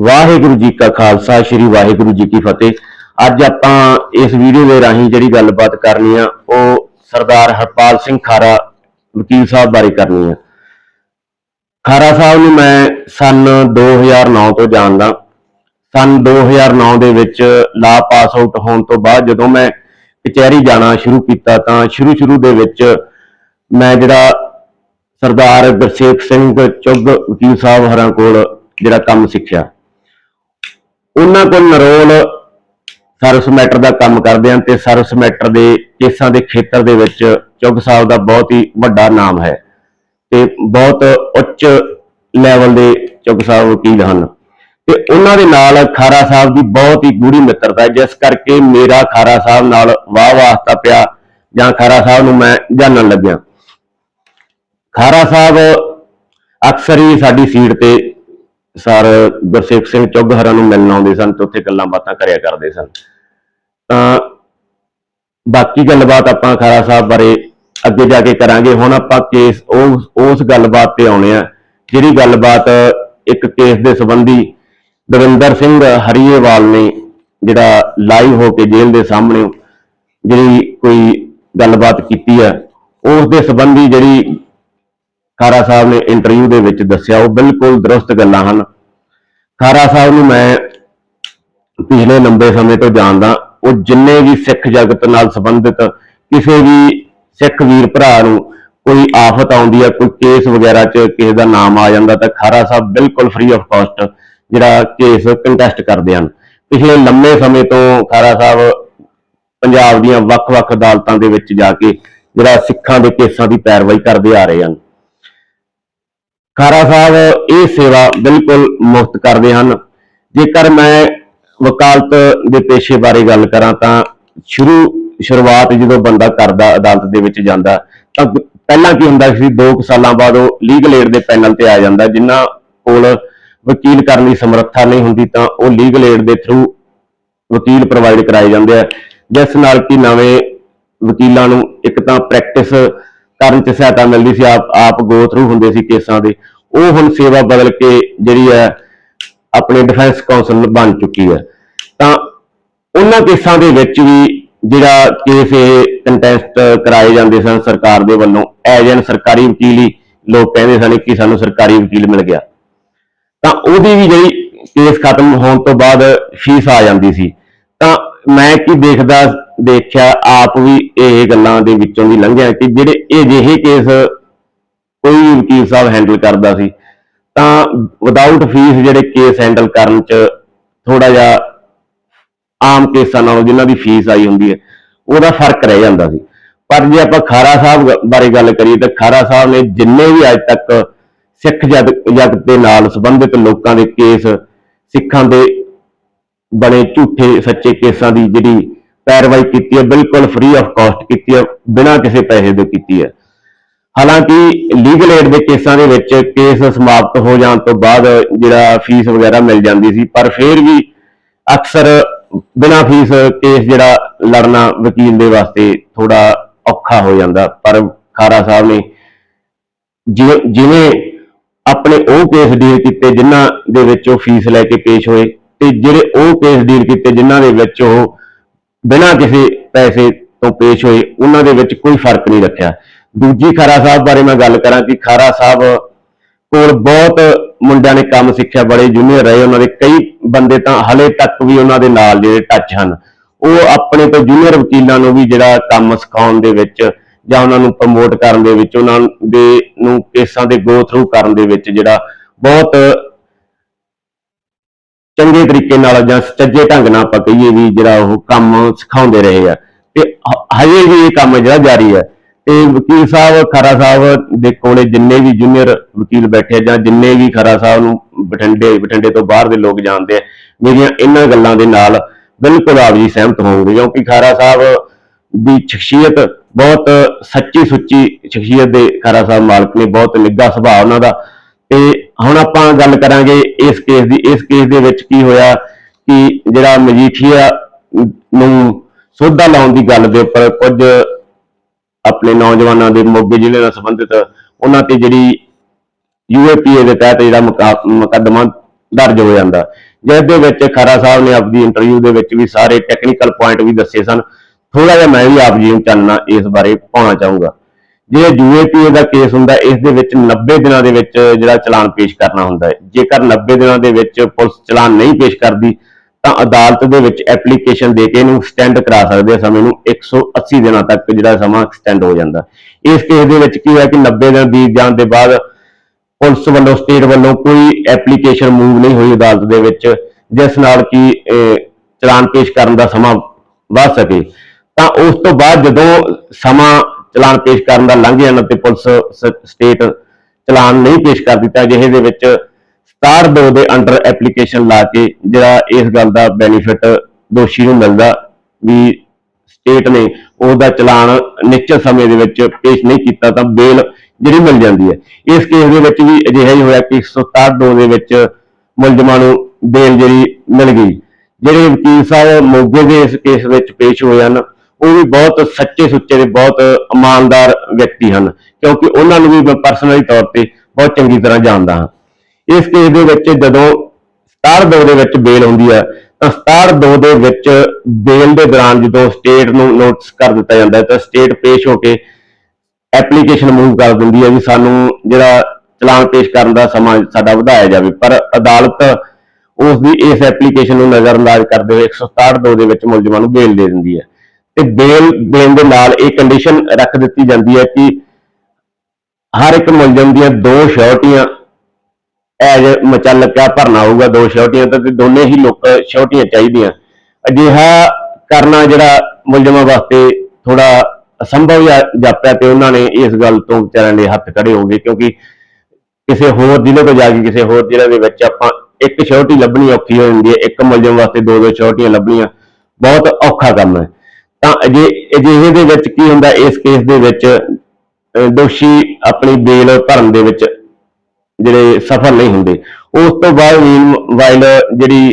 ਵਾਹਿਗੁਰੂ ਜੀ ਕਾ ਖਾਲਸਾ, ਸ੍ਰੀ ਵਾਹਿਗੁਰੂ ਜੀ ਕੀ ਫਤਿਹ। ਅੱਜ ਆਪਾਂ ਇਸ ਵੀਡੀਓ ਦੇ ਰਾਹੀਂ ਜਿਹੜੀ ਗੱਲਬਾਤ ਕਰਨੀ ਆ, ਉਹ ਸਰਦਾਰ ਹਰਪਾਲ ਸਿੰਘ ਖਾਰਾ ਵਕੀਲ ਸਾਹਿਬ ਬਾਰੇ ਕਰਨੀ ਆ। ਖਾਰਾ ਸਾਹਿਬ ਨੂੰ ਮੈਂ ਸਨ 2009 ਤੋਂ ਜਾਣਦਾ। ਸਨ 2009 ਦੇ ਵਿੱਚ ਲਾ ਪਾਸ ਆਊਟ ਹੋਣ ਤੋਂ ਬਾਅਦ ਜਦੋਂ ਮੈਂ ਕਚਹਿਰੀ ਜਾਣਾ ਸ਼ੁਰੂ ਕੀਤਾ ਤਾਂ ਸ਼ੁਰੂ ਸ਼ੁਰੂ ਦੇ ਵਿੱਚ ਮੈਂ ਜਿਹੜਾ ਸਰਦਾਰ ਗੁਰਸੇਖ ਸਿੰਘ ਚੁੱਗ ਵਕੀਲ ਸਾਹਿਬ ਹਰਾਂ ਕੋਲ ਜਿਹੜਾ ਕੰਮ ਸਿੱਖਿਆ। ਉਹਨਾਂ ਕੋਲ ਨਰੋਲ ਸਰਵਿਸ ਮੈਟਰ ਦਾ ਕੰਮ ਕਰਦੇ ਹਨ ਤੇ ਸਰਵਿਸ ਮੈਟਰ ਦੇ ਕੇਸਾਂ ਦੇ ਖੇਤਰ ਦੇ ਵਿੱਚ ਚੁੱਗ ਸਾਹਿਬ ਦਾ ਬਹੁਤ ਹੀ ਵੱਡਾ ਨਾਮ ਹੈ ਤੇ ਬਹੁਤ ਉੱਚ ਲੈਵਲ ਦੇ ਚੁੱਗ ਸਾਹਿਬ ਵਕੀਲ ਹਨ। ਤੇ ਉਹਨਾਂ ਦੇ ਨਾਲ ਖਾਰਾ ਸਾਹਿਬ ਦੀ ਬਹੁਤ ਹੀ ਗੂੜੀ ਮਿੱਤਰਤਾ ਹੈ, ਜਿਸ ਕਰਕੇ ਮੇਰਾ ਖਾਰਾ ਸਾਹਿਬ ਨਾਲ ਵਾਹ ਵਾਸਤਾ ਪਿਆ ਜਾਂ ਖਾਰਾ ਸਾਹਿਬ ਨੂੰ ਮੈਂ ਜਾਣਨ ਲੱਗਿਆ। ਖਾਰਾ ਸਾਹਿਬ ਅਕਸਰ ਹੀ ਸਾਡੀ ਸੀਟ ਤੇ ਸਰ ਗੁਰਸੇਵਕ ਸਿੰਘ ਚੁੱਗਹਰਾਂ ਨੂੰ ਮਿਲਣ ਆਉਂਦੇ ਸਨ ਤੇ ਉੱਥੇ ਗੱਲਾਂ ਬਾਤਾਂ ਕਰਿਆ ਕਰਦੇ ਸਨ। ਤਾਂ ਬਾਕੀ ਗੱਲਬਾਤ ਆਪਾਂ ਖਾਰਾ ਸਾਹਿਬ ਬਾਰੇ ਅੱਗੇ ਜਾ ਕੇ ਕਰਾਂਗੇ। ਹੁਣ ਆਪਾਂ ਕੇਸ ਉਸ ਉਸ ਗੱਲਬਾਤ ਤੇ ਆਉਣੇ ਆ, ਜਿਹੜੀ ਗੱਲਬਾਤ ਇੱਕ ਕੇਸ ਦੇ ਸੰਬੰਧੀ ਦਵਿੰਦਰ ਸਿੰਘ ਹਰੀਏਵਾਲ ਨੇ ਜਿਹੜਾ ਲਾਈਵ ਹੋ ਕੇ ਜੇਲ੍ਹ ਦੇ ਸਾਹਮਣੇ ਜਿਹੜੀ ਕੋਈ ਗੱਲਬਾਤ ਕੀਤੀ ਹੈ ਉਸ ਦੇ ਸੰਬੰਧੀ ਜਿਹੜੀ ਖਾਰਾ ਸਾਹਿਬ ਨੇ ਇੰਟਰਵਿਊ ਦੇ ਵਿੱਚ ਦੱਸਿਆ, ਉਹ ਬਿਲਕੁਲ ਦਰੁਸਤ ਗੱਲਾਂ ਹਨ। ਖਾਰਾ ਸਾਹਿਬ ਨੂੰ ਮੈਂ ਪਿਛਲੇ ਲੰਬੇ ਸਮੇਂ ਤੋਂ ਜਾਣਦਾ, ਉਹ ਜਿੰਨੇ ਵੀ ਸਿੱਖ ਜਗਤ ਨਾਲ ਸੰਬੰਧਿਤ ਕਿਸੇ ਵੀ ਸਿੱਖ ਵੀਰ ਭਰਾ ਨੂੰ ਕੋਈ ਆਫਤ ਆਉਂਦੀ ਹੈ ਕੋਈ ਕੇਸ ਵਗੈਰਾ 'ਚ ਕਿਸੇ ਦਾ ਨਾਮ ਆ ਜਾਂਦਾ, ਤਾਂ ਖਾਰਾ ਸਾਹਿਬ ਬਿਲਕੁਲ ਫ੍ਰੀ ਆਫ ਕਾਸਟ ਜਿਹੜਾ ਕੇਸ ਕੰਟੈਸਟ ਕਰਦੇ ਹਨ। ਪਿਛਲੇ ਲੰਮੇ ਸਮੇਂ ਤੋਂ ਖਾਰਾ ਸਾਹਿਬ ਪੰਜਾਬ ਦੀਆਂ ਵੱਖ-ਵੱਖ ਅਦਾਲਤਾਂ ਦੇ ਵਿੱਚ ਜਾ ਕੇ ਜਿਹੜਾ ਸਿੱਖਾਂ ਦੇ ਕੇਸਾਂ ਦੀ ਪੈਰਵਾਈ ਕਰਦੇ ਆ ਰਹੇ ਹਨ। ਖਾਰਾ ਸਾਹਿਬ ਇਹ ਸੇਵਾ ਬਿਲਕੁਲ ਮੁਫਤ ਕਰਦੇ ਹਨ। ਜੇਕਰ ਮੈਂ ਵਕਾਲਤ ਦੇ ਪੇਸ਼ੇ ਬਾਰੇ ਗੱਲ ਕਰਾਂ ਤਾਂ ਸ਼ੁਰੂ, ਸ਼ੁਰੂਆਤ ਜਦੋਂ ਬੰਦਾ ਕਰਦਾ ਅਦਾਲਤ ਦੇ ਵਿੱਚ ਜਾਂਦਾ, ਤਾਂ ਪਹਿਲਾਂ ਕੀ ਹੁੰਦਾ ਸੀ 2 ਸਾਲਾਂ ਬਾਅਦ ਉਹ ਲੀਗਲ ਏਡ ਦੇ ਪੈਨਲ ਤੇ ਆ ਜਾਂਦਾ ਜਿਨ੍ਹਾਂ ਕੋਲ ਵਕੀਲ ਕਰਨ ਦੀ ਸਮਰੱਥਾ ਨਹੀਂ ਹੁੰਦੀ ਤਾਂ ਉਹ ਲੀਗਲ ਏਡ ਦੇ ਥਰੂ ਵਕੀਲ ਪ੍ਰੋਵਾਈਡ ਕਰਾਏ ਜਾਂਦੇ ਆ। ਜਿਸ ਨਾਲ ਕਿ ਨਵੇਂ ਵਕੀਲਾਂ ਨੂੰ ਇੱਕ ਤਾਂ ਪ੍ਰੈਕਟਿਸ ਕਰਨ 'ਚ ਸਹਾਇਤਾ ਮਿਲਦੀ ਸੀ, ਆਪ ਆਪ ਗੋ ਥਰੂ ਹੁੰਦੇ ਸੀ ਕੇਸਾਂ ਦੇ। ਉਹ ਹੁਣ ਸੇਵਾ ਬਦਲ ਕੇ ਜਿਹੜੀ ਹੈ, ਆਪਣੇ ਡਿਫੈਂਸ ਕਾਉਂਸਲ ਬਣ ਚੁੱਕੀ ਹੈ। ਤਾਂ ਉਹਨਾਂ ਕੇਸਾਂ ਦੇ ਵਿੱਚ ਵੀ ਜਿਹੜਾ ਕੇਸ ਇਹ ਕੰਟੈਸਟ ਕਰਾਏ ਜਾਂਦੇ ਸਨ ਸਰਕਾਰ ਦੇ ਵੱਲੋਂ ਐਜ ਸਰਕਾਰੀ ਵਕੀਲ ਹੀ ਲੋਕ ਕਹਿੰਦੇ ਸਨ ਕਿ ਸਾਨੂੰ ਸਰਕਾਰੀ ਵਕੀਲ ਮਿਲ ਗਿਆ। ਤਾਂ ਉਹਦੀ ਵੀ ਜਿਹੜੀ ਕੇਸ ਖਤਮ ਹੋਣ ਤੋਂ ਬਾਅਦ ਫੀਸ ਆ ਜਾਂਦੀ ਸੀ। ਤਾਂ ਮੈਂ ਕੀ ਦੇਖਦਾ ਦੇਖਿਆ, ਆਪ ਵੀ ਇਹ ਗੱਲਾਂ ਦੇ ਵਿੱਚੋਂ ਵੀ ਲੰਘਿਆ ਕਿ ਜਿਹੜੇ ਅਜਿਹੇ ਕੇਸ ਕੋਈ ਵਕੀਲ ਸਾਹਿਬ ਹੈਂਡਲ ਕਰਦਾ ਸੀ, ਤਾਂ ਵਿਦਆਊਟ ਫੀਸ ਜਿਹੜੇ ਕੇਸ ਹੈਂਡਲ ਕਰਨ ਚ ਥੋੜਾ ਜਿਹਾ ਆਮ ਕੇਸਾਂ ਨਾਲੋਂ ਜਿਨ੍ਹਾਂ ਦੀ ਫੀਸ ਆਈ ਹੁੰਦੀ ਹੈ, ਉਹਦਾ ਫ਼ਰਕ ਰਹਿ ਜਾਂਦਾ ਸੀ। ਪਰ ਜੇ ਆਪਾਂ ਖਾਰਾ ਸਾਹਿਬ ਬਾਰੇ ਗੱਲ ਕਰੀਏ, ਤਾਂ ਖਾਰਾ ਸਾਹਿਬ ਨੇ ਜਿੰਨੇ ਵੀ ਅੱਜ ਤੱਕ ਸਿੱਖ ਜਗ ਜਗਤ ਦੇ ਨਾਲ ਸੰਬੰਧਿਤ ਲੋਕਾਂ ਦੇ ਕੇਸ ਸਿੱਖਾਂ ਦੇ ਬਣੇ ਝੂਠੇ, ਸੱਚੇ ਕੇਸਾਂ ਦੀ ਜਿਹੜੀ ਕਾਰਵਾਈ ਕੀਤੀ ਹੈ, ਬਿਲਕੁਲ ਫ੍ਰੀ ਆਫ ਕਾਸਟ ਕੀਤੀ ਹੈ, ਬਿਨਾਂ ਕਿਸੇ ਪੈਸੇ ਦੇ ਕੀਤੀ ਹੈ। ਹਾਲਾਂਕਿ ਲੀਗਲ ਏਡ ਦੇ ਕੇਸਾਂ ਦੇ ਵਿੱਚ ਕੇਸ ਸਮਾਪਤ ਹੋ ਜਾਣ ਤੋਂ ਬਾਅਦ ਜਿਹੜਾ ਫੀਸ ਵਗੈਰਾ ਮਿਲ ਜਾਂਦੀ ਸੀ, ਪਰ ਫਿਰ ਵੀ ਅਕਸਰ ਬਿਨਾਂ ਫੀਸ ਕੇਸ ਜਿਹੜਾ ਲੜਨਾ ਵਕੀਲ ਦੇ ਵਾਸਤੇ ਥੋੜਾ ਔਖਾ ਹੋ ਜਾਂਦਾ। ਪਰ ਖਾਰਾ ਸਾਹਿਬ ਨੇ ਜਿਵੇਂ ਜਿਵੇਂ ਆਪਣੇ ਉਹ ਕੇਸ ਡੀਲ ਕੀਤੇ ਜਿਨ੍ਹਾਂ ਦੇ ਵਿੱਚ ਉਹ ਫੀਸ ਲੈ ਕੇ ਪੇਸ਼ ਹੋਏ, ਤੇ ਜਿਹੜੇ ਉਹ ਕੇਸ ਡੀਲ ਕੀਤੇ ਜਿਨ੍ਹਾਂ ਦੇ ਵਿੱਚ ਉਹ ਬਿਨਾਂ ਕਿਸੇ ਪੈਸੇ ਤੋਂ ਪੇਸ਼ ਹੋਏ, ਉਹਨਾਂ ਦੇ ਵਿੱਚ ਕੋਈ ਫ਼ਰਕ ਨਹੀਂ ਰੱਖਿਆ। ਦੂਜੀ ਖਾਰਾ ਸਾਹਿਬ ਬਾਰੇ ਮੈਂ ਗੱਲ ਕਰਾਂ ਕਿ ਖਾਰਾ ਸਾਹਿਬ ਕੋਲ ਬਹੁਤ ਮੁੰਡਿਆਂ ਨੇ ਕੰਮ ਸਿੱਖਿਆ, ਬੜੇ ਜੂਨੀਅਰ ਰਹੇ, ਉਹਨਾਂ ਦੇ ਕਈ ਬੰਦੇ ਤਾਂ ਹਲੇ ਤੱਕ ਵੀ ਉਹਨਾਂ ਦੇ ਨਾਲ ਜਿਹੜੇ ਟੱਚ ਹਨ। ਉਹ ਆਪਣੇ ਤੋਂ ਜੂਨੀਅਰ ਵਕੀਲਾਂ ਨੂੰ ਵੀ ਜਿਹੜਾ ਕੰਮ ਸਿਖਾਉਣ ਦੇ ਵਿੱਚ ਜਾਂ ਉਹਨਾਂ ਨੂੰ ਪ੍ਰਮੋਟ ਕਰਨ ਦੇ ਵਿੱਚ, ਉਹਨਾਂ ਦੇ ਨੂੰ ਕੇਸਾਂ ਦੇ ਗੋ ਥਰੂ ਕਰਨ ਦੇ ਵਿੱਚ ਜਿਹੜਾ ਬਹੁਤ ਚੰਗੇ ਤਰੀਕੇ ਨਾਲ ਜਾਂ ਸੱਚੇ ਢੰਗ ਨਾਲ ਆਪਾਂ ਕਹੀਏ ਵੀ ਜਿਹੜਾ ਉਹ ਕੰਮ ਸਿਖਾਉਂਦੇ ਰਹੇ ਆ। ਤੇ ਹਜੇ ਵੀ ਇਹ ਕੰਮ ਜਿਹੜਾ ਜਾਰੀ ਹੈ ਤੇ ਵਕੀਲ ਸਾਹਿਬ, ਖਰਾ ਸਾਹਿਬ ਦੇ ਕੋਲੇ ਜਿੰਨੇ ਵੀ ਜੂਨੀਅਰ ਵਕੀਲ ਬੈਠੇ ਜਾਂ ਜਿੰਨੇ ਵੀ ਖਰਾ ਸਾਹਿਬ ਨੂੰ ਬਠਿੰਡੇ ਬਠਿੰਡੇ ਤੋਂ ਬਾਹਰ ਦੇ ਲੋਕ ਜਾਣਦੇ ਆ, ਮੇਰੀਆਂ ਇਹਨਾਂ ਗੱਲਾਂ ਦੇ ਨਾਲ ਬਿਲਕੁਲ ਆਪ ਜੀ ਸਹਿਮਤ ਹੋਣਗੇ ਕਿਉਂਕਿ ਖਰਾ ਸਾਹਿਬ ਦੀ ਸ਼ਖਸੀਅਤ ਬਹੁਤ ਸੱਚੀ ਸੁੱਚੀ ਸ਼ਖਸੀਅਤ ਦੇ ਖਰਾ ਸਾਹਿਬ ਮਾਲਕ ਨੇ, ਬਹੁਤ ਨਿੱਘਾ ਸੁਭਾਅ ਉਹਨਾਂ ਦਾ। ਤੇ ਹੁਣ ਆਪਾਂ ਗੱਲ ਕਰਾਂਗੇ ਇਸ ਕੇਸ ਦੀ, ਇਸ ਕੇਸ ਦੇ ਵਿੱਚ ਕੀ ਹੋਇਆ ਕਿ ਜਿਹੜਾ ਮਜੀਠੀਆ ਨੂੰ ਸੋਧਾ ਲਾਉਣ ਦੀ ਗੱਲ ਦੇ ਉੱਪਰ ਕੁਝ ਆਪਣੇ ਨੌਜਵਾਨਾਂ ਦੇ ਮੋਗੇ ਜ਼ਿਲ੍ਹੇ ਨਾਲ ਸੰਬੰਧਿਤ ਉਹਨਾਂ ਤੇ ਜਿਹੜੀ ਯੂਏਪੀਏ ਦੇ ਤਹਿਤ ਜਿਹੜਾ ਮੁਕੱਦਮਾ ਦਰਜ ਹੋ ਜਾਂਦਾ। ਜਿਸ ਦੇ ਵਿੱਚ ਖਰਾ ਸਾਹਿਬ ਨੇ ਆਪਦੀ ਇੰਟਰਵਿਊ ਦੇ ਵਿੱਚ ਵੀ ਸਾਰੇ ਟੈਕਨੀਕਲ ਪੁਆਇੰਟ ਵੀ ਦੱਸੇ ਸਨ। ਥੋੜਾ ਜਿਹਾ ਮੈਂ ਵੀ ਆਪ ਜੀ ਨੂੰ ਚਾਨਣਾ ਇਸ ਬਾਰੇ ਪਾਉਣਾ ਚਾਹੂੰਗਾ। ਜੇ ਯੂਏਪੀਏ ਦਾ ਕੇਸ ਹੁੰਦਾ, ਇਸ ਦੇ ਵਿੱਚ 90 ਦਿਨਾਂ ਦੇ ਵਿੱਚ ਜਿਹੜਾ ਚਲਾਨ ਪੇਸ਼ ਕਰਨਾ ਹੁੰਦਾ ਹੈ। ਜੇਕਰ 90 ਦਿਨਾਂ ਦੇ ਵਿੱਚ ਪੁਲਿਸ ਚਲਾਨ ਨਹੀਂ ਪੇਸ਼ ਕਰਦੀ, ਤਾਂ ਅਦਾਲਤ ਦੇ ਵਿੱਚ ਐਪਲੀਕੇਸ਼ਨ ਦੇ ਕੇ ਇਹਨੂੰ ਐਕਸਟੈਂਡ ਕਰਾ ਸਕਦੇ ਆ ਸਮੇਂ ਨੂੰ 180 ਦਿਨਾਂ ਤੱਕ ਜਿਹੜਾ ਸਮਾਂ ਐਕਸਟੈਂਡ ਹੋ ਜਾਂਦਾ। ਇਸ ਕੇਸ ਦੇ ਵਿੱਚ ਕੀ ਹੋਇਆ ਕਿ 90 ਦਿਨ ਬੀਤ ਜਾਣ ਦੇ ਬਾਅਦ ਪੁਲਿਸ ਵੱਲੋਂ ਸਟੇਟ ਵੱਲੋਂ ਕੋਈ ਐਪਲੀਕੇਸ਼ਨ ਮੂਵ ਨਹੀਂ ਹੋਈ ਅਦਾਲਤ ਦੇ ਵਿੱਚ, ਜਿਸ ਨਾਲ ਕਿ ਚਲਾਨ ਪੇਸ਼ ਕਰਨ ਦਾ ਸਮਾਂ ਵੱਧ ਸਕੇ। ਤਾਂ ਉਸ ਤੋਂ ਬਾਅਦ ਜਦੋਂ ਸਮਾਂ ਚਲਾਨ ਪੇਸ਼ ਕਰਨ ਦਾ ਲੰਘ ਜਾਣਾ ਤੇ ਪੁਲਿਸ ਸਟੇਟ ਚਲਾਨ ਨਹੀਂ ਪੇਸ਼ ਕਰ ਦਿੱਤਾ ਜਿਹੇ ਦੇ ਵਿੱਚ 62 ਦੇ ਅੰਡਰ ਐਪਲੀਕੇਸ਼ਨ ਲਾ ਕੇ ਜਿਹੜਾ ਇਸ ਗੱਲ ਦਾ ਬੈਨੀਫਿਟ ਦੋਸ਼ੀ ਨੂੰ ਮਿਲਦਾ ਵੀ ਸਟੇਟ ਨੇ ਉਹਦਾ ਚਲਾਨ ਨਿਸ਼ਚਿਤ ਸਮੇਂ ਦੇ ਵਿੱਚ ਪੇਸ਼ ਨਹੀਂ ਕੀਤਾ ਤਾਂ ਬੇਲ ਜਿਹੜੀ ਮਿਲ ਜਾਂਦੀ ਹੈ। ਇਸ ਕੇਸ ਦੇ ਵਿੱਚ ਵੀ ਅਜਿਹਾ ਹੀ ਹੋਇਆ ਕਿ 162 ਦੇ ਵਿੱਚ ਮੁਲਜ਼ਮਾਂ ਨੂੰ ਬੇਲ ਜਿਹੜੀ ਮਿਲ ਗਈ। ਜਿਹੜੇ ਵਕੀਲ ਸਾਹਿਬ ਮੋਗੇ ਦੇ ਇਸ ਕੇਸ ਵਿੱਚ ਪੇਸ਼ ਹੋਏ ਹਨ ਉਹ ਵੀ ਬਹੁਤ ਸੱਚੇ ਸੁੱਚੇ ਦੇ ਬਹੁਤ ਇਮਾਨਦਾਰ ਵਿਅਕਤੀ ਹਨ, ਕਿਉਂਕਿ ਉਹਨਾਂ ਨੂੰ ਵੀ ਮੈਂ ਪਰਸਨਲੀ ਤੌਰ ਤੇ ਬਹੁਤ ਚੰਗੀ ਤਰ੍ਹਾਂ ਜਾਣਦਾ ਹਾਂ। ਇਸ ਕੇਸ ਦੇ ਵਿੱਚ ਜਦੋਂ 62 ਦੇ ਵਿੱਚ ਬੇਲ ਹੁੰਦੀ ਹੈ, ਤਾਂ 62 ਦੇ ਵਿੱਚ ਬੇਲ ਦੇ ਦੌਰਾਨ ਜਦੋਂ ਸਟੇਟ ਨੂੰ ਨੋਟਿਸ ਕਰ ਦਿੱਤਾ ਜਾਂਦਾ ਹੈ, ਤਾਂ ਸਟੇਟ ਪੇਸ਼ ਹੋ ਕੇ ਐਪਲੀਕੇਸ਼ਨ ਮੂਵ ਕਰ ਦਿੰਦੀ ਹੈ ਵੀ ਸਾਨੂੰ ਜਿਹੜਾ ਚਲਾਨ ਪੇਸ਼ ਕਰਨ ਦਾ ਸਮਾਂ ਸਾਡਾ ਵਧਾਇਆ ਜਾਵੇ। ਪਰ ਅਦਾਲਤ ਉਸ ਦੀ ਇਸ ਐਪਲੀਕੇਸ਼ਨ ਨੂੰ ਨਜ਼ਰਅੰਦਾਜ਼ ਕਰਦੇ ਹੋਏ 162 ਦੇ ਵਿੱਚ ਮੁਲਜ਼ਮਾਂ ਨੂੰ ਬੇਲ ਦੇ ਦਿੰਦੀ ਹੈ। ਤੇ ਬੇਲ ਦੇਣ ਦੇ ਨਾਲ ਇਹ ਕੰਡੀਸ਼ਨ ਰੱਖ ਦਿੱਤੀ ਜਾਂਦੀ ਹੈ ਕਿ ਹਰ ਇੱਕ ਮੁਲਜ਼ਮ ਦੀਆਂ ਦੋ ਸ਼ੋਰਟੀਆਂ ਐਜ ਮਚਲਕਾ ਭਰਨਾ ਹੋਊਗਾ, ਦੋ ਸ਼ੋਰਟੀਆਂ ਤੇ ਦੋਨੇ ਹੀ ਲੋਕ ਸ਼ੋਰਟੀਆਂ ਚਾਹੀਦੀਆਂ। ਅਜਿਹਾ ਕਰਨਾ ਜਿਹੜਾ ਮੁਲਜ਼ਮਾਂ ਵਾਸਤੇ ਥੋੜਾ ਅਸੰਭਵ ਜਾ- ਜਾਪਿਆ ਤੇ ਉਹਨਾਂ ਨੇ ਇਸ ਗੱਲ ਤੋਂ ਵਿਚਾਰਿਆਂ ਦੇ ਹੱਥ ਖੜੇ ਹੋ ਗਏ ਕਿਉਂਕਿ ਕਿਸੇ ਹੋਰ ਜ਼ਿਲ੍ਹੇ ਤੋਂ ਜਾ ਕੇ ਕਿਸੇ ਹੋਰ ਜ਼ਿਲ੍ਹੇ ਦੇ ਵਿੱਚ ਆਪਾਂ ਇੱਕ ਸ਼ੋਰਟੀ ਲੱਭਣੀ ਔਖੀ ਹੋ ਜਾਂਦੀ ਹੈ, ਇੱਕ ਮੁਲਜ਼ਮ ਵਾਸਤੇ ਦੋ ਦੋ ਸ਼ੋਰਟੀਆਂ ਲੱਭਣੀਆਂ ਬਹੁਤ ਔਖਾ ਕੰਮ ਹੈ। ਤਾਂ ਅਜੇ ਅਜਿਹੇ ਦੇ ਵਿੱਚ ਕੀ ਹੁੰਦਾ, ਇਸ ਕੇਸ ਦੇ ਵਿੱਚ ਦੋਸ਼ੀ ਆਪਣੀ ਬੇਲ ਭਰਨ ਦੇ ਵਿੱਚ ਜਿਹੜੇ ਸਫਲ ਨਹੀਂ ਹੁੰਦੇ। ਉਸ ਤੋਂ ਬਾਅਦ ਵਾਈਲ ਜਿਹੜੀ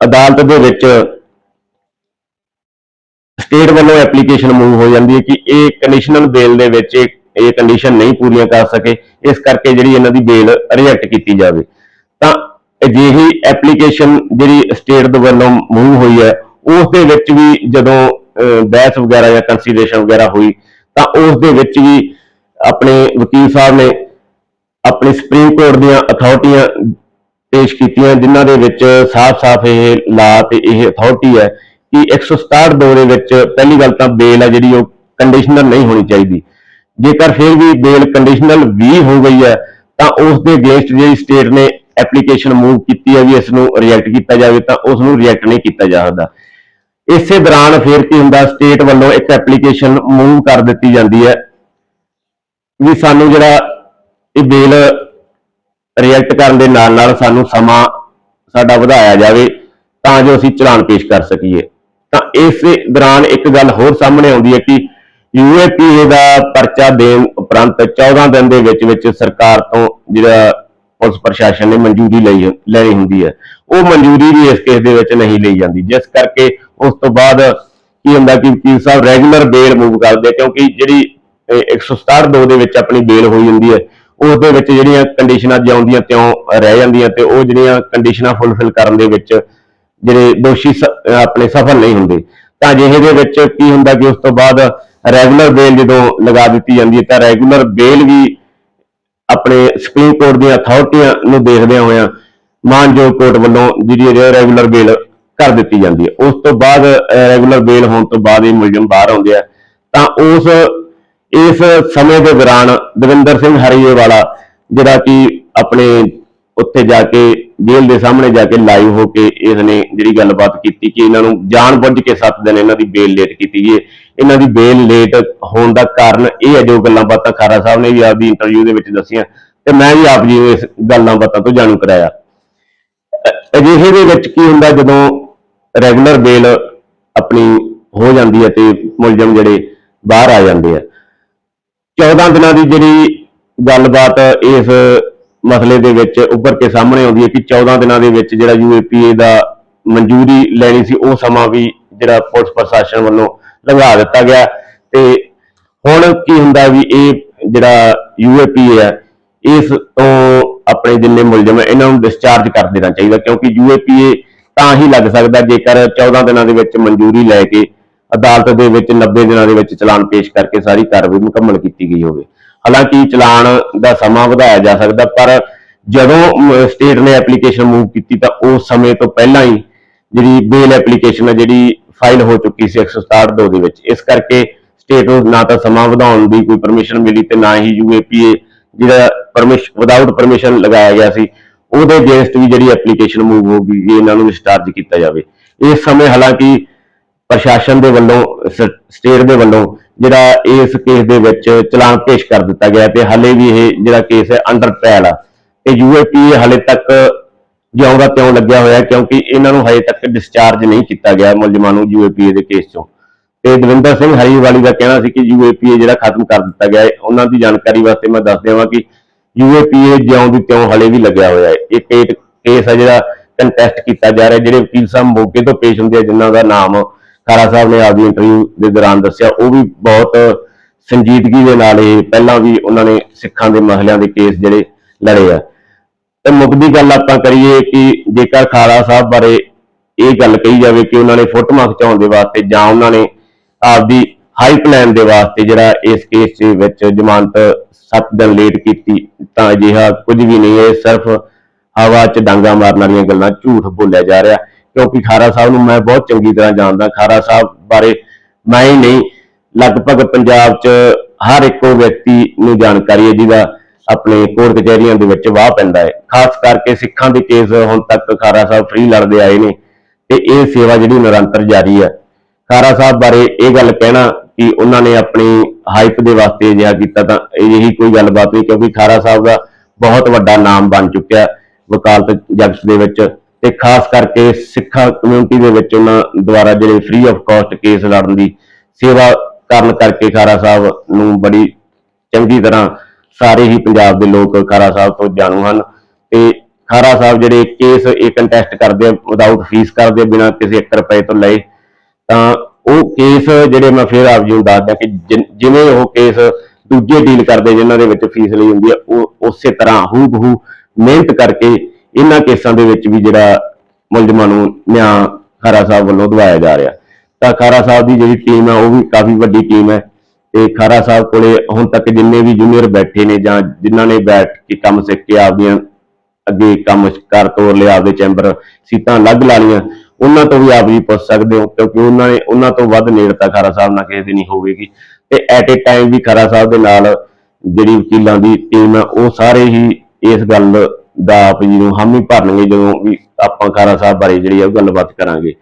ਅਦਾਲਤ ਦੇ ਵਿੱਚ ਸਟੇਟ ਵੱਲੋਂ ਐਪਲੀਕੇਸ਼ਨ ਮੂਵ ਹੋ ਜਾਂਦੀ ਹੈ ਕਿ ਇਹ ਕੰਡੀਸ਼ਨਲ ਬੇਲ ਦੇ ਵਿੱਚ ਇਹ ਇਹ ਕੰਡੀਸ਼ਨ ਨਹੀਂ ਪੂਰੀਆਂ ਕਰ ਸਕੇ, ਇਸ ਕਰਕੇ ਜਿਹੜੀ ਇਹਨਾਂ ਦੀ ਬੇਲ ਰਿਜੈਕਟ ਕੀਤੀ ਜਾਵੇ। ਤਾਂ ਅਜਿਹੀ ਐਪਲੀਕੇਸ਼ਨ ਜਿਹੜੀ ਸਟੇਟ ਦੇ ਵੱਲੋਂ ਮੂਵ ਹੋਈ ਹੈ ਉਸ ਦੇ ਵਿੱਚ ਵੀ ਜਦੋਂ ਅਹ, ਬਹਿਸ ਵਗੈਰਾ ਜਾਂ ਕੰਸੀਡਰੇਸ਼ਨ ਵਗੈਰਾ ਹੋਈ ਤਾਂ ਉਸ ਦੇ ਵਿੱਚ ਵੀ ਆਪਣੇ ਵਕੀਲ ਸਾਹਿਬ ਨੇ ਆਪਣੇ ਸੁਪਰੀਮ ਕੋਰਟ ਦੀਆਂ ਅਥਾਰਟੀਆਂ ਪੇਸ਼ ਕੀਤੀਆਂ ਜਿਨ੍ਹਾਂ ਦੇ ਵਿੱਚ ਸਾਫ਼-ਸਾਫ਼ ਇਹ ਲਾ ਤੇ ਇਹ ਅਥਾਰਟੀ ਹੈ ਕਿ 167 ਦੇ ਵਿੱਚ ਪਹਿਲੀ ਗੱਲ ਤਾਂ ਬੇਲ ਹੈ ਜਿਹੜੀ ਉਹ ਕੰਡੀਸ਼ਨਲ ਨਹੀਂ ਹੋਣੀ ਚਾਹੀਦੀ। ਜੇਕਰ ਫਿਰ ਵੀ ਬੇਲ ਕੰਡੀਸ਼ਨਲ ਵੀ ਹੋ ਗਈ ਹੈ ਤਾਂ ਉਸ ਦੇ ਅਗੇਂਸਟ ਜਿਹੜੀ ਸਟੇਟ ਨੇ ਐਪਲੀਕੇਸ਼ਨ ਮੂਵ ਕੀਤੀ ਹੈ ਵੀ ਇਸ ਨੂੰ ਰਿਜੈਕਟ ਕੀਤਾ ਜਾਵੇ ਤਾਂ ਉਸ ਨੂੰ ਰਿਜੈਕਟ ਨਹੀਂ ਕੀਤਾ ਜਾ ਸਕਦਾ। ਇਸੇ ਦੌਰਾਨ ਫਿਰ ਕੀ ਹੁੰਦਾ ਸਟੇਟ ਵੱਲੋਂ ਇੱਕ ਐਪਲੀਕੇਸ਼ਨ ਮੂਵ ਕਰ ਦਿੱਤੀ ਜਾਂਦੀ ਹੈ ਵੀ ਸਾਨੂੰ ਜਿਹੜਾ ਇਹ ਬਿੱਲ ਰਿਐਕਟ ਕਰਨ ਦੇ ਨਾਲ ਨਾਲ ਸਾਨੂੰ ਸਮਾਂ ਸਾਡਾ ਵਧਾਇਆ ਜਾਵੇ ਤਾਂ ਜੋ ਅਸੀਂ ਚਲਾਨ ਪੇਸ਼ ਕਰ ਸਕੀਏ। ਤਾਂ ਇਸ ਦੌਰਾਨ ਇੱਕ ਗੱਲ ਹੋਰ ਸਾਹਮਣੇ ਆਉਂਦੀ ਹੈ ਕਿ ਯੂਏਪੀਏ ਦਾ ਪਰਚਾ ਦੇਣ ਉਪਰੰਤ 14 ਦਿਨ ਦੇ ਵਿੱਚ ਵਿੱਚ ਸਰਕਾਰ ਤੋਂ ਜਿਹੜਾ ਪੁਲਿਸ ਪ੍ਰਸ਼ਾਸਨ ਨੇ ਮਨਜ਼ੂਰੀ ਲਈ ਲੈਣੀ ਹੁੰਦੀ ਹੈ। ਉਹ ਮਨਜ਼ੂਰੀ ਵੀ ਇਸ ਕੇਸ ਦੇ ਵਿੱਚ ਨਹੀਂ ਲਈ ਜਾਂਦੀ। ਜਿਸ ਕਰਕੇ ਉਸ ਤੋਂ ਬਾਅਦ ਕੀ ਹੁੰਦਾ ਕਿ ਵਕੀਲ ਸਾਹਿਬ ਰੈਗੂਲਰ ਬੇਲ ਮੂਵ ਕਰਦੇ ਕਿਉਂਕਿ ਜਿਹੜੀ, ਇਹ 167 ਦੇ ਵਿੱਚ ਆਪਣੀ ਬੇਲ ਹੋਈ ਹੁੰਦੀ ਹੈ ਉਸ ਦੇ ਵਿੱਚ ਜਿਹੜੀਆਂ ਕੰਡੀਸ਼ਨਾਂ ਜਿਉਂਦੀਆਂ ਤਿਉਂ ਰਹਿ ਜਾਂਦੀਆਂ ਤੇ ਉਹ ਜਿਹੜੀਆਂ ਕੰਡੀਸ਼ਨਾਂ ਫੁੱਲਫਿਲ ਕਰਨ ਦੇ ਵਿੱਚ ਜਿਹੜੇ ਦੋਸ਼ੀ ਆਪਣੇ ਸਫਲ ਨਹੀਂ ਹੁੰਦੇ। ਤਾਂ ਜਿਹੇ ਦੇ ਵਿੱਚ ਕੀ ਹੁੰਦਾ ਕਿ ਉਸ ਤੋਂ ਬਾਅਦ ਰੈਗੂਲਰ ਬੇਲ ਜਦੋਂ ਲਗਾ ਦਿੱਤੀ ਜਾਂਦੀ ਹੈ, ਤਾਂ ਰੈਗੂਲਰ ਬੇਲ ਵੀ ਆਪਣੇ ਸੁਪਰੀਮ ਕੋਰਟ ਦੀਆਂ ਅਥਾਰਟੀਆਂ ਨੂੰ ਦੇਖਦਿਆਂ ਹੋਇਆਂ ਮਾਨਯੋਗ ਕੋਰਟ ਵੱਲੋਂ ਜਿਹੜੀ ਰੈਗੂਲਰ ਬੇਲ ਕਰ ਦਿੱਤੀ ਜਾਂਦੀ ਹੈ। ਉਸ ਤੋਂ ਬਾਅਦ ਰੈਗੂਲਰ ਬੇਲ ਹੋਣ ਤੋਂ ਬਾਅਦ ਇਹ ਮੁਲਜ਼ਮ ਬਾਹਰ ਆਉਂਦੇ ਆ। ਤਾਂ ਉਸ, ਇਸ ਸਮੇਂ ਦੇ ਦੌਰਾਨ ਦਵਿੰਦਰ ਸਿੰਘ ਹਰੀਏ ਵਾਲਾ ਜਿਹੜਾ ਕਿ ਆਪਣੇ ਉੱਥੇ ਜਾ ਕੇ ਜੇਲ੍ਹ ਦੇ ਸਾਹਮਣੇ ਜਾ ਕੇ ਲਾਈਵ ਹੋ ਕੇ ਇਸ ਨੇ ਜਿਹੜੀ ਗੱਲਬਾਤ ਕੀਤੀ ਕਿ ਇਹਨਾਂ ਨੂੰ ਜਾਣ ਬੁੱਝ ਕੇ 7 ਦਿਨ ਇਹਨਾਂ ਦੀ ਬੇਲ ਲੇਟ ਕੀਤੀ ਗਈ ਇਹਨਾਂ ਦੀ ਬੇਲ ਲੇਟ ਹੋਣ ਦਾ ਕਾਰਨ ਇਹ ਹੈ, ਜੋ ਗੱਲਾਂ ਬਾਤਾਂ ਖਾਰਾ ਸਾਹਿਬ ਨੇ ਵੀ ਆਪਦੀ ਇੰਟਰਵਿਊ ਦੇ ਵਿੱਚ ਦੱਸੀਆਂ ਤੇ ਮੈਂ ਵੀ ਆਪ ਜੀ ਨੂੰ ਇਸ ਗੱਲਾਂ ਬਾਤਾਂ ਤੋਂ ਜਾਣੂ ਕਰਾਇਆ। ਅਜਿਹੇ ਦੇ ਵਿੱਚ ਕੀ ਹੁੰਦਾ ਜਦੋਂ ਰੈਗੂਲਰ ਬੇਲ ਆਪਣੀ ਹੋ ਜਾਂਦੀ ਹੈ ਤੇ ਮੁਲਜ਼ਮ ਜਿਹੜੇ ਬਾਹਰ ਆ ਜਾਂਦੇ ਆ। 14 ਦਿਨਾਂ ਦੀ ਜਿਹੜੀ ਗੱਲਬਾਤ ਇਸ ਮਸਲੇ ਦੇ ਵਿੱਚ ਉੱਭਰ ਕੇ ਸਾਹਮਣੇ ਆਉਂਦੀ ਹੈ ਕਿ 14 ਦਿਨਾਂ ਦੇ ਵਿੱਚ ਜਿਹੜਾ ਯੂਏਪੀਏ ਦਾ ਮਨਜ਼ੂਰੀ ਲੈਣੀ ਸੀ, ਉਹ ਸਮਾਂ ਵੀ ਜਿਹੜਾ ਪੁਲਿਸ ਪ੍ਰਸ਼ਾਸਨ ਵੱਲੋਂ ਲੰਘਾ ਦਿੱਤਾ ਗਿਆ। ਤੇ ਹੁਣ ਕੀ ਹੁੰਦਾ ਵੀ ਇਹ ਜਿਹੜਾ ਯੂਏਪੀਏ ਹੈ ਇਸ ਤੋਂ ਆਪਣੇ ਜਿੰਨੇ ਮੁਲਜ਼ਮ ਹੈ ਇਹਨਾਂ ਨੂੰ ਡਿਸਚਾਰਜ ਕਰ ਦੇਣਾ ਚਾਹੀਦਾ, ਕਿਉਂਕਿ ਯੂਏਪੀਏ ਤਾਂ ਹੀ ਲੱਗ ਸਕਦਾ ਜੇਕਰ 14 ਦਿਨਾਂ ਦੇ ਵਿੱਚ ਮਨਜ਼ੂਰੀ ਲੈ ਕੇ ਅਦਾਲਤ ਦੇ ਵਿੱਚ 90 ਦਿਨਾਂ ਦੇ ਵਿੱਚ ਚਲਾਨ ਪੇਸ਼ ਕਰਕੇ ਸਾਰੀ ਕਾਰਵਾਈ ਮੁਕੰਮਲ ਕੀਤੀ ਗਈ ਹੋਵੇ। ਹਾਲਾਂਕਿ ਚਲਾਨ ਦਾ ਸਮਾਂ ਵਧਾਇਆ ਜਾ ਸਕਦਾ, ਪਰ ਜਦੋਂ ਸਟੇਟ ਨੇ ਐਪਲੀਕੇਸ਼ਨ ਮੂਵ ਕੀਤੀ ਤਾਂ ਉਸ ਸਮੇਂ ਤੋਂ ਪਹਿਲਾਂ ਹੀ ਜਿਹੜੀ ਬੇਲ ਐਪਲੀਕੇਸ਼ਨ ਹੈ, ਜਿਹੜੀ ਫਾਈਲ ਹੋ ਚੁੱਕੀ ਸੀ 167 ਦੇ ਵਿੱਚ, ਇਸ ਕਰਕੇ ਸਟੇਟ ਨੂੰ ਨਾ ਤਾਂ ਸਮਾਂ ਵਧਾਉਣ ਦੀ ਕੋਈ ਪਰਮਿਸ਼ਨ ਮਿਲੀ ਤੇ ਨਾ ਹੀ ਯੂਏਪੀਏ ਜਿਹੜਾ ਪਰਮਿਸ਼ਨ ਵਿਦਆਊਟ ਪਰਮਿਸ਼ਨ ਲਗਾਇਆ ਗਿਆ ਸੀ। ਉਹਦੇ ਅਗੇਂਸਟ ਵੀ ਜਿਹੜੀ ਐਪਲੀਕੇਸ਼ਨ ਮੂਵ ਹੋ ਇਹਨਾਂ ਨੂੰ ਡਿਸਚਾਰਜ ਕੀਤਾ ਜਾਵੇ। ਇਸ ਸਮੇਂ ਹਾਲਾਂਕਿ ਪ੍ਰਸ਼ਾਸਨ ਦੇ ਵੱਲੋਂ ਸਟੇਟ ਦੇ ਵੱਲੋਂ ਜਿਹੜਾ ਇਸ ਕੇਸ ਦੇ ਵਿੱਚ ਚਲਾਨ ਪੇਸ਼ ਕਰ ਦਿੱਤਾ ਗਿਆ ਤੇ ਹਾਲੇ ਵੀ ਇਹ ਜਿਹੜਾ ਕੇਸ ਹੈ ਅੰਡਰ ਟ੍ਰਾਇਲ ਆ। ਤੇ ਯੂਏਪੀ ਹਾਲੇ ਤੱਕ ਜਿਉਂਦਾ ਤਿਉਂ ਲੱਗਿਆ ਹੋਇਆ ਕਿਉਂਕਿ ਇਹਨਾਂ ਨੂੰ ਹਜੇ ਤੱਕ ਡਿਸਚਾਰਜ ਨਹੀਂ ਕੀਤਾ ਗਿਆ ਮੁਲਜ਼ਮਾਂ ਨੂੰ ਯੂਏਪੀ ਦੇ ਕੇਸ ਚੋਂ। ਤੇ ਦਵਿੰਦਰ ਸਿੰਘ ਹਰੀਵਾਲੀ ਦਾ ਕਹਿਣਾ ਸੀ ਕਿ ਯੂਏਪੀਏ ਜਿਹੜਾ ਖਤਮ ਕਰ ਦਿੱਤਾ ਗਿਆ ਹੈ ਉਹਨਾਂ ਦੀ ਜਾਣਕਾਰੀ ਵਾਸਤੇ ਮੈਂ ਦੱਸ ਦੇਵਾਂ ਕਿ ਯੂਏਪੀਏ ਜਿਉਂ ਦੀ ਤਿਉਂ ਹਲੇ ਵੀ ਲੱਗਿਆ ਹੋਇਆ ਹੈ। ਇਹ ਕੇਟ ਕੇਸ ਹੈ ਜਿਹੜਾ ਕੰਟੈਸਟ ਕੀਤਾ ਜਾ ਰਿਹਾ, ਜਿਹੜੇ ਵਕੀਲ ਸਾਹਿਬ ਮੌਕੇ ਤੋਂ ਪੇਸ਼ ਹੁੰਦੇ ਆ, ਜਿਨ੍ਹਾਂ ਦਾ ਨਾਮ ਖਾਰਾ ਸਾਹਿਬ ਨੇ ਆਪਦੀ ਇੰਟਰਵਿਊ ਦੇ ਦੌਰਾਨ ਦੱਸਿਆ। ਉਹ ਵੀ ਬਹੁਤ ਸੰਜੀਦਗੀ ਦੇ ਨਾਲ ਇਹ ਪਹਿਲਾਂ ਵੀ ਉਹਨਾਂ ਨੇ ਸਿੱਖਾਂ ਦੇ ਮਸਲਿਆਂ ਦੇ ਕੇਸ ਜਿਹੜੇ ਲੜੇ ਆ। ਤੇ ਮੁੱਕਦੀ ਗੱਲ ਆਪਾਂ ਕਰੀਏ ਕਿ ਜੇਕਰ ਖਾਰਾ ਸਾਹਿਬ ਬਾਰੇ ਇਹ ਗੱਲ ਕਹੀ ਜਾਵੇ ਕਿ ਉਹਨਾਂ ਨੇ ਫੋਟੋਆਂ ਖਿਚਾਉਣ ਦੇ ਵਾਸਤੇ ਜਾਂ ਉਹਨਾਂ ਨੇ ਆਪਦੀ ਹਾਈ ਪਲਾਨ ਦੇ ਵਾਸਤੇ ਜਿਹੜਾ ਇਸ ਕੇਸ ਦੇ ਵਿੱਚ ਜ਼ਮਾਨਤ 7 ਦਿਨ ਲੇਟ ਕੀਤੀ, ਤਾਂ ਅਜਿਹਾ ਕੁਝ ਵੀ ਨਹੀਂ ਹੈ। ਇਹ ਸਿਰਫ ਹਵਾ 'ਚ ਡਾਂਗਾ ਮਾਰਨ ਵਾਲੀਆਂ ਗੱਲਾਂ ਝੂਠ ਬੋਲਿਆ ਜਾ ਰਿਹਾ। ਕਿਉਂਕਿ ਖਾਰਾ ਸਾਹਿਬ ਨੂੰ ਮੈਂ ਬਹੁਤ ਚੰਗੀ ਤਰ੍ਹਾਂ ਜਾਣਦਾ। ਖਾਰਾ ਸਾਹਿਬ ਬਾਰੇ ਮੈਂ ਹੀ ਨਹੀਂ। ਲਗਭਗ ਪੰਜਾਬ 'ਚ ਹਰ ਇੱਕੋ ਵਿਅਕਤੀ ਨੂੰ ਜਾਣਕਾਰੀ ਹੈ, ਜਿਹਦਾ ਆਪਣੇ ਕੋਰਟ ਕਚਹਿਰੀਆਂ ਦੇ ਵਿੱਚ ਵਾਹ ਪੈਂਦਾ ਹੈ। ਖਾਸ ਕਰਕੇ ਸਿੱਖਾਂ ਦੇ ਕੇਸ ਹੁਣ ਤੱਕ ਖਾਰਾ ਸਾਹਿਬ ਫ੍ਰੀ ਲੜਦੇ ਆਏ ਨੇ। ਤੇ ਇਹ ਸੇਵਾ ਜਿਹੜੀ ਨਿਰੰਤਰ ਜਾਰੀ ਹੈ। ਖਾਰਾ ਸਾਹਿਬ ਬਾਰੇ ਇਹ ਗੱਲ ਕਹਿਣਾ ਕਿ ਉਹਨਾਂ ਨੇ ਆਪਣੀ ਹਾਈਪ ਦੇ ਵਾਸਤੇ ਅਜਿਹਾ ਕੀਤਾ ਤਾਂ ਇਹੀ ਕੋਈ ਗੱਲਬਾਤ ਨਹੀਂ, ਕਿਉਂਕਿ ਖਾਰਾ ਸਾਹਿਬ ਦਾ ਬਹੁਤ ਵੱਡਾ ਨਾਮ ਬਣ ਚੁੱਕਿਆ ਵਕਾਲਤ ਜਗਤ ਦੇ ਵਿੱਚ ਤੇ ਖਾਸ ਕਰਕੇ ਸਿੱਖਾਂ ਕਮਿਊਨਿਟੀ ਦੇ ਵਿੱਚ ਉਹਨਾਂ ਦੁਆਰਾ ਜਿਹੜੇ ਫ੍ਰੀ ਆਫ ਕਾਸਟ ਕੇਸ ਲੜਨ ਦੀ ਸੇਵਾ ਕਰਨ ਕਰਕੇ ਖਾਰਾ ਸਾਹਿਬ ਨੂੰ ਬੜੀ ਚੰਗੀ ਤਰ੍ਹਾਂ ਸਾਰੇ ਹੀ ਪੰਜਾਬ ਦੇ ਲੋਕ ਖਾਰਾ ਸਾਹਿਬ ਤੋਂ ਜਾਣੂ ਹਨ ਤੇ ਖਾਰਾ ਸਾਹਿਬ ਜਿਹੜੇ ਕੇਸ ਇਹ ਕੰਟੈਸਟ ਕਰਦੇ ਆ ਵਿਦਆਊਟ ਫੀਸ ਕਰਦੇ ਆ, ਬਿਨਾਂ ਕਿਸੇ 1 ਰੁਪਏ ਤੋਂ ਲਏ ਤਾਂ ਉਹ ਕੇਸ ਜਿਹੜੇ ਮੈਂ ਫਿਰ ਆਪ ਜੀ ਨੂੰ ਦੱਸਦਾ ਕਿ ਜਿਵੇਂ ਉਹ ਕੇਸ ਦੂਜੇ ਡੀਲ ਕਰਦੇ ਜਿਨ੍ਹਾਂ ਦੇ ਵਿੱਚ ਫੀਸ ਲਈ ਹੁੰਦੀ ਹੈ ਉਹ ਉਸੇ ਤਰ੍ਹਾਂ ਹੂ ਬਹੂ ਮਿਹਨਤ ਕਰਕੇ ਇਹਨਾਂ ਕੇਸਾਂ ਦੇ ਵਿੱਚ ਵੀ ਜਿਹੜਾ ਮੁਲਜ਼ਮਾਂ ਨੂੰ ਨਿਆਂ ਖਾਰਾ ਸਾਹਿਬ ਵੱਲੋਂ ਦਵਾਇਆ ਜਾ ਰਿਹਾ। ਤਾਂ ਖਾਰਾ ਸਾਹਿਬ ਦੀ ਜਿਹੜੀ ਟੀਮ ਹੈ ਉਹ ਵੀ ਕਾਫੀ ਵੱਡੀ ਟੀਮ ਹੈ ਤੇ ਖਾਰਾ ਸਾਹਿਬ ਕੋਲੇ ਹੁਣ ਤੱਕ ਜਿੰਨੇ ਵੀ ਜੂਨੀਅਰ ਬੈਠੇ ਨੇ ਜਾਂ ਜਿਨ੍ਹਾਂ ਨੇ ਬੈਠ ਕੇ ਕੰਮ ਸਿੱਖ ਕੇ ਆਪਦੀਆਂ ਅੱਗੇ ਕੰਮ ਕਰ ਤੋਰ ਲਿਆ, ਆਪਦੇ ਚੈਂਬਰ ਸੀਟਾਂ ਅਲੱਗ ਲਾ ਲਈਆਂ ਉਹਨਾਂ ਤੋਂ ਵੀ ਆਪ ਜੀ ਪੁੱਛ ਸਕਦੇ ਹੋ, ਕਿਉਂਕਿ ਉਹਨਾਂ ਨੇ ਉਹਨਾਂ ਤੋਂ ਵੱਧ ਨੇੜਤਾ ਖਾਰਾ ਸਾਹਿਬ ਨਾਲ ਕਿਸੇ ਦੀ ਨਹੀਂ ਹੋਵੇਗੀ। ਤੇ ਐਟ ਏ ਟਾਈਮ ਵੀ ਖਾਰਾ ਸਾਹਿਬ ਦੇ ਨਾਲ ਜਿਹੜੀ ਵਕੀਲਾਂ ਦੀ ਟੀਮ ਹੈ ਉਹ ਸਾਰੇ ਹੀ ਇਸ ਗੱਲ ਦਾ ਆਪ ਜੀ ਨੂੰ ਹਾਮੀ ਭਰਨਗੇ ਜਦੋਂ ਵੀ ਆਪਾਂ ਖਾਰਾ ਸਾਹਿਬ ਬਾਰੇ ਜਿਹੜੀ ਆ ਉਹ ਗੱਲਬਾਤ ਕਰਾਂਗੇ।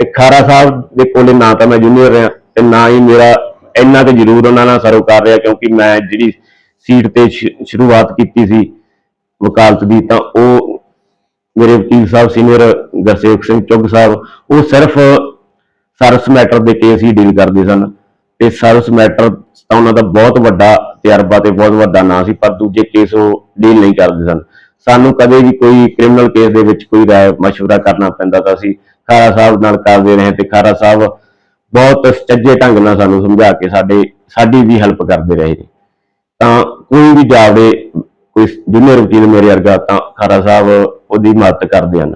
ਤੇ ਖਾਰਾ ਸਾਹਿਬ ਦੇ ਕੋਲੇ ਨਾ ਤਾਂ ਮੈਂ ਜੂਨੀਅਰ ਰਿਹਾ ਤੇ ਨਾ ਹੀ ਮੇਰਾ ਇੰਨਾ ਤੇ ਜ਼ਰੂਰ ਉਹਨਾਂ ਨਾਲ ਸਰਵ ਰਿਹਾ, ਕਿਉਂਕਿ ਮੈਂ ਜਿਹੜੀ ਸੀਟ ਤੇ ਸ਼ੁਰੂਆਤ ਕੀਤੀ ਸੀ ਵਕਾਲਤ ਦੀ, ਤਾਂ ਉਹ ਮੇਰੇ ਵਕੀਲ ਸਾਹਿਬ ਸੀਨੀਅਰ ਗਰਸੇਵਕ ਸਿੰਘ ਚੁੱਗ ਸਾਹਿਬ, ਉਹ ਸਿਰਫ ਸਰਵਿਸ ਮੈਟਰ ਦੇ ਕੇਸ ਹੀ ਡੀਲ ਕਰਦੇ ਸਨ ਤੇ ਸਰਵਿਸ ਮੈਟਰ ਤਾਂ ਉਹਨਾਂ ਦਾ ਬਹੁਤ ਵੱਡਾ ਤਜਰਬਾ ਤੇ ਬਹੁਤ ਵੱਡਾ ਨਾਂ ਸੀ, ਪਰ ਦੂਜੇ ਕੇਸ ਉਹ ਡੀਲ ਨਹੀਂ ਕਰਦੇ ਸਨ। ਸਾਨੂੰ ਕਦੇ ਵੀ ਕੋਈ ਕ੍ਰਿਮੀਨਲ ਕੇਸ ਦੇ ਵਿੱਚ ਕੋਈ ਰਾਏ ਮਸ਼ਵਰਾ ਕਰਨਾ ਪੈਂਦਾ ਤਾਂ ਅਸੀਂ ਖਾਰਾ ਸਾਹਿਬ ਨਾਲ ਕਰਦੇ ਰਹੇ ਤੇ ਖਾਰਾ ਸਾਹਿਬ ਬਹੁਤ ਸੱਜੇ ਢੰਗ ਨਾਲ ਸਾਨੂੰ ਸਮਝਾ ਕੇ ਸਾਡੇ, ਸਾਡੀ ਵੀ ਹੈਲਪ ਕਰਦੇ ਰਹੇ ਨੇ। ਤਾਂ ਕੋਈ ਵੀ ਜਾਵੇ ਕੋਈ ਜੂਨੀਅਰ ਵਕੀਲ ਮੇਰੇ ਵਰਗਾ ਤਾਂ ਖਾਰਾ ਸਾਹਿਬ ਉਹਦੀ ਮਦਦ ਕਰਦੇ ਹਨ।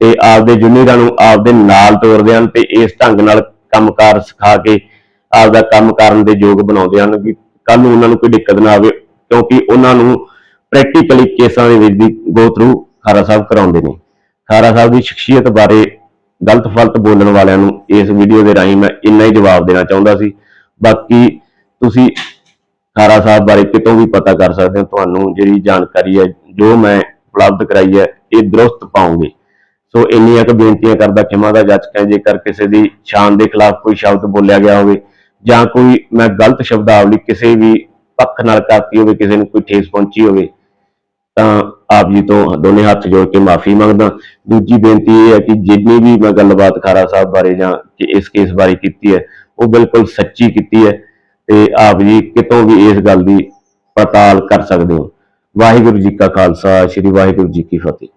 ਤੇ ਆਪਦੇ ਜੂਨੀਅਰਾਂ ਨੂੰ ਆਪਦੇ ਨਾਲ ਤੋਰਦੇ ਹਨ ਤੇ ਇਸ ਢੰਗ ਨਾਲ ਕੰਮਕਾਰ ਸਿਖਾ ਕੇ ਆਪਦਾ ਕੰਮ ਕਰਨ ਦੇ ਯੋਗ ਬਣਾਉਂਦੇ ਹਨ ਕਿ ਕੱਲ ਨੂੰ ਉਹਨਾਂ ਨੂੰ ਕੋਈ ਦਿੱਕਤ ਨਾ ਆਵੇ, ਕਿਉਂਕਿ ਉਹਨਾਂ ਨੂੰ ਪ੍ਰੈਕਟੀਕਲੀ ਕੇਸਾਂ ਦੇ ਵਿੱਚ ਦੀ ਗੋ ਥਰੂ ਖਾਰਾ ਸਾਹਿਬ ਕਰਾਉਂਦੇ ਨੇ। ਖਾਰਾ ਸਾਹਿਬ ਦੀ ਸ਼ਖਸੀਅਤ ਬਾਰੇ ਗਲਤ ਫਲਤ ਬੋਲਣ ਵਾਲਿਆਂ ਨੂੰ ਇਸ ਵੀਡੀਓ ਦੇ ਰਾਹੀਂ ਮੈਂ ਇੰਨਾ ਹੀ ਜਵਾਬ ਦੇਣਾ ਚਾਹੁੰਦਾ ਸੀ। ਬਾਕੀ ਤੁਸੀਂ ਖਾਰਾ ਸਾਹਿਬ ਬਾਰੇ ਕਿਤੋਂ ਵੀ ਪਤਾ ਕਰ ਸਕਦੇ ਹੋ, ਤੁਹਾਨੂੰ ਜਿਹੜੀ ਜਾਣਕਾਰੀ ਹੈ, ਜੋ ਮੈਂ ਉਪਲਬਧ ਕਰਾਈ ਹੈ, ਇਹ ਦਰੁਸਤ ਪਾਉਂਗੇ। ਸੋ ਇੰਨੀਆਂ ਕੁ ਬੇਨਤੀਆਂ ਕਰਦਾ ਖਿਮਾ ਦਾ ਜੱਜ ਜੇਕਰ ਕਿਸੇ ਦੀ ਸ਼ਾਨ ਦੇ ਖਿਲਾਫ ਕੋਈ ਸ਼ਬਦ ਬੋਲਿਆ ਗਿਆ ਹੋਵੇ, ਜਾਂ ਕੋਈ ਮੈਂ ਗਲਤ ਸ਼ਬਦਾਵਲੀ ਕਿਸੇ ਵੀ ਪੱਖ ਨਾਲ ਕਰਤੀ ਹੋਵੇ, ਕਿਸੇ ਨੂੰ ਕੋਈ ਠੇਸ ਪਹੁੰਚੀ ਹੋਵੇ, ਤਾਂ ਆਪ ਜੀ ਤੋਂ ਦੋਨੇ ਹੱਥ ਜੋੜ ਕੇ ਮਾਫੀ ਮੰਗਦਾ। ਦੂਜੀ ਬੇਨਤੀ ਇਹ ਹੈ ਕਿ ਜਿੰਨੀ ਵੀ ਮੈਂ ਗੱਲਬਾਤ ਖਾਰਾ ਸਾਹਿਬ ਬਾਰੇ ਜਾਂ ਕਿ ਇਸ ਕੇਸ ਬਾਰੇ ਕੀਤੀ ਹੈ, ਉਹ ਬਿਲਕੁਲ ਸੱਚੀ ਕੀਤੀ ਹੈ। ਤੇ ਆਪ ਜੀ ਕਿਤੋਂ ਵੀ ਇਸ ਗੱਲ ਦੀ ਪੜਤਾਲ ਕਰ ਸਕਦੇ ਹੋ। ਵਾਹਿਗੁਰੂ ਜੀ ਕਾ ਖਾਲਸਾ, ਸ੍ਰੀ ਵਾਹਿਗੁਰੂ ਜੀ ਕੀ ਫਤਿਹ।